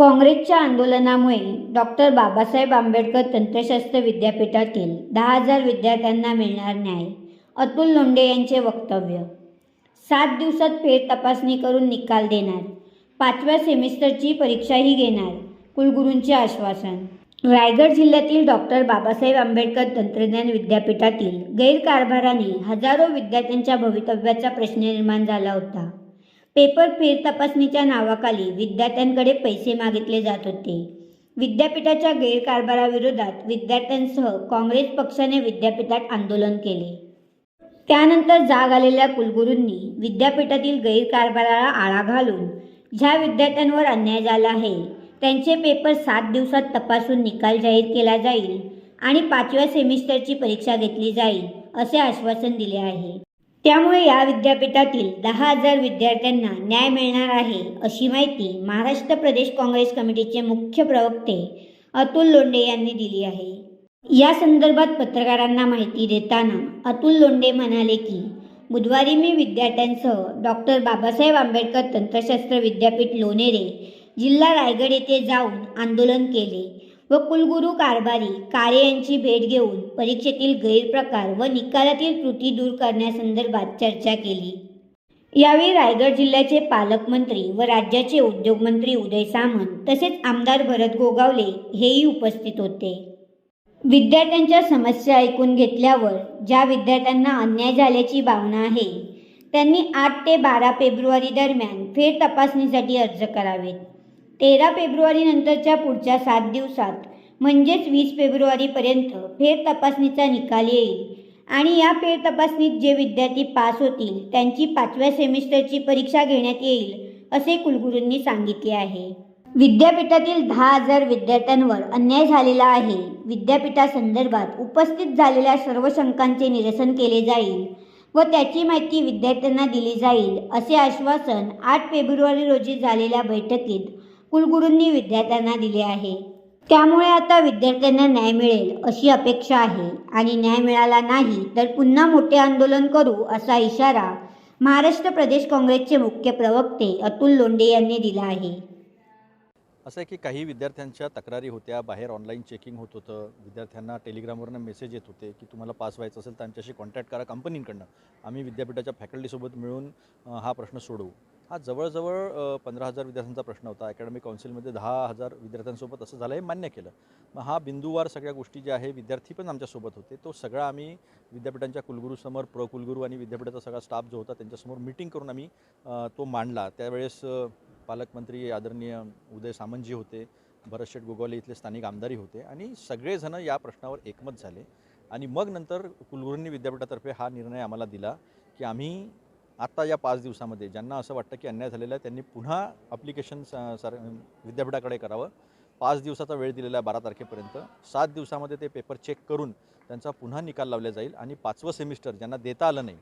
काँग्रेसच्या आंदोलनामुळे डॉक्टर बाबासाहेब आंबेडकर तंत्रशास्त्र विद्यापीठातील दहा हजार विद्यार्थ्यांना मिळणार न्याय अतुल लोंढे यांचे वक्तव्य. सात दिवसात फेर तपासणी करून निकाल देणार. पाचव्या सेमिस्टरची परीक्षाही घेणार कुलगुरूंचे आश्वासन. रायगड जिल्ह्यातील डॉक्टर बाबासाहेब आंबेडकर तंत्रज्ञान विद्यापीठातील गैरकारभाराने हजारो विद्यार्थ्यांच्या भवितव्याचा प्रश्न निर्माण झाला होता. पेपर फेर तपासणीच्या नावाखाली विद्यार्थ्यांकडे पैसे मागितले जात होते. विद्यापीठाच्या गैरकारभाराविरोधात विद्यार्थ्यांसह काँग्रेस पक्षाने विद्यापीठात आंदोलन केले. त्यानंतर जाग आलेल्या कुलगुरूंनी विद्यापीठातील गैरकारभाराला आळा घालून ज्या विद्यार्थ्यांवर अन्याय झाला आहे त्यांचे पेपर सात दिवसात तपासून निकाल जाहीर केला जाईल आणि पाचव्या सेमिस्टरची परीक्षा घेतली जाईल असे आश्वासन दिले आहे. त्यामुळे या विद्यापीठातील दहा हजार विद्यार्थ्यांना न्याय मिळणार आहे अशी माहिती महाराष्ट्र प्रदेश काँग्रेस कमिटीचे मुख्य प्रवक्ते अतुल लोंढे यांनी दिली आहे. या संदर्भात पत्रकारांना माहिती देताना अतुल लोंढे म्हणाले की बुधवारी मी विद्यार्थ्यांसह डॉक्टर बाबासाहेब आंबेडकर तंत्रशास्त्र विद्यापीठ लोणेरे जिल्हा रायगड येथे जाऊन आंदोलन केले. व कुलगुरू कारभारी काळे यांची भेट घेऊन परीक्षेतील गैरप्रकार व निकालातील त्रुटी दूर करण्यासंदर्भात चर्चा केली. यावेळी रायगड जिल्ह्याचे पालकमंत्री व राज्याचे उद्योगमंत्री उदय सामंत तसेच आमदार भरत गोगावले हेही उपस्थित होते. विद्यार्थ्यांच्या समस्या ऐकून घेतल्यावर ज्या विद्यार्थ्यांना अन्याय झाल्याची भावना आहे त्यांनी आठ ते बारा फेब्रुवारी दरम्यान फेर तपासणीसाठी अर्ज करावेत. तेरा फेब्रुवारीनंतरच्या पुढच्या सात दिवसात म्हणजेच वीस फेब्रुवारीपर्यंत फेर तपासणीचा निकाल येईल. आणि या फेर तपासणीत जे विद्यार्थी पास होतील त्यांची पाचव्या सेमिस्टरची परीक्षा घेण्यात येईल असे कुलगुरूंनी सांगितले आहे. विद्यापीठातील दहा हजार विद्यार्थ्यांवर अन्याय झालेला आहे. विद्यापीठासंदर्भात उपस्थित झालेल्या सर्व शंकांचे निरसन केले जाईल व त्याची माहिती विद्यार्थ्यांना दिली जाईल असे आश्वासन आठ फेब्रुवारी रोजी झालेल्या बैठकीत कुलगुरूंनी विद्यार्थ्यांना दिले आहे. त्यामुळे आता विद्यार्थ्यांना न्याय मिळेल अशी अपेक्षा आहे. आणि न्याय मिळाला नाही तर पुन्हा मोठे आंदोलन करू असा इशारा महाराष्ट्र प्रदेश काँग्रेसचे मुख्य प्रवक्ते अतुल लोंढे यांनी दिला आहे. असं आहे की काही विद्यार्थ्यांच्या तक्रारी होत्या बाहेर ऑनलाईन चेकिंग होत होतं. विद्यार्थ्यांना टेलिग्रामवरनं मेसेज येत होते की तुम्हाला पास व्हायचं असेल तर आमच्याशी कॉन्टॅक्ट करा कंपनींकडनं आम्ही विद्यापीठाच्या फॅकल्टीसोबत मिळून हा प्रश्न सोडवू. हा जवळजवळ पंधरा हजार विद्यार्थ्यांचा प्रश्न होता. अकॅडमिक काउन्सिलमध्ये दहा हजार विद्यार्थ्यांसोबत असं झालं हे मान्य केलं. मग हा बिंदूवार सगळ्या गोष्टी ज्या आहे विद्यार्थी पण आमच्यासोबत होते. तो सगळा आम्ही विद्यापीठांच्या कुलगुरूसमोर प्र कुलगुरू आणि विद्यापीठाचा सगळा स्टाफ जो होता त्यांच्यासमोर मिटिंग करून आम्ही तो मांडला. त्यावेळेस पालकमंत्री आदरणीय उदय सामंतजी होते भरतशेठ गोगावले इथले स्थानिक आमदारी होते आणि सगळेजणं या प्रश्नावर एकमत झाले. आणि मग नंतर कुलगुरूंनी विद्यापीठातर्फे हा निर्णय आम्हाला दिला की आम्ही आत्ता या पाच दिवसामध्ये ज्यांना असं वाटतं की अन्याय झालेला आहे त्यांनी पुन्हा अप्लिकेशन सर विद्यापीठाकडे करावं. पाच दिवसाचा वेळ दिलेला आहे बारा तारखेपर्यंत. सात दिवसामध्ये ते पेपर चेक करून त्यांचा पुन्हा निकाल लावला जाईल आणि पाचवं सेमिस्टर ज्यांना देता आलं नाही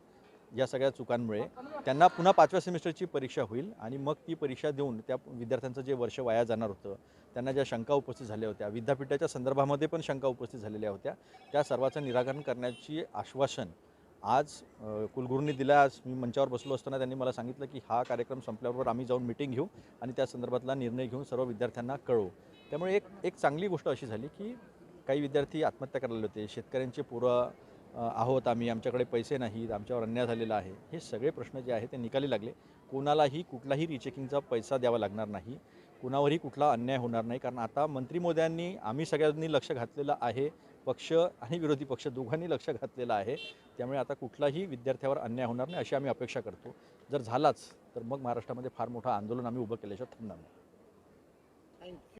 या सगळ्या चुकांमुळे त्यांना पुन्हा पाचव्या सेमिस्टरची परीक्षा होईल आणि मग ती परीक्षा देऊन त्या विद्यार्थ्यांचं जे वर्ष वाया जाणार होतं त्यांना ज्या शंका उपस्थित झाल्या होत्या विद्यापीठाच्या संदर्भामध्ये पण शंका उपस्थित झालेल्या होत्या त्या सर्वाचं निराकरण करण्याची आश्वासन आज कुलगुरूंनी दिला. आज मी मंचावर बसलो असताना त्यांनी मला सांगितलं की हा कार्यक्रम संपल्याबरोबर आम्ही जाऊन मिटिंग घेऊ आणि त्या संदर्भातला निर्णय घेऊन सर्व विद्यार्थ्यांना कळवू. त्यामुळे एक एक चांगली गोष्ट अशी झाली की काही विद्यार्थी आत्महत्या करायला होते. शेतकऱ्यांचे पुरं आहोत आम्ही आमच्याकडे पैसे नाहीत आमच्यावर अन्याय झालेला आहे. हे सगळे प्रश्न जे आहे ते निकाली लागले. कोणालाही कुठलाही रिचेकिंगचा पैसा द्यावा लागणार नाही. कुणावरही कुठला अन्याय होणार नाही. कारण आता मंत्री मोद्यांनी आम्ही सगळ्यांनी लक्ष घातलेलं आहे. पक्ष आणि विरोधी पक्ष दोघांनी लक्ष घातलेलं आहे. त्यामुळे आता कुठलाही विद्यार्थ्यावर अन्याय होणार नाही अशी आम्ही अपेक्षा करतो. जर झालाच तर मग महाराष्ट्रामध्ये फार मोठं आंदोलन आम्ही उभं केल्याशिवाय थांबणार नाही.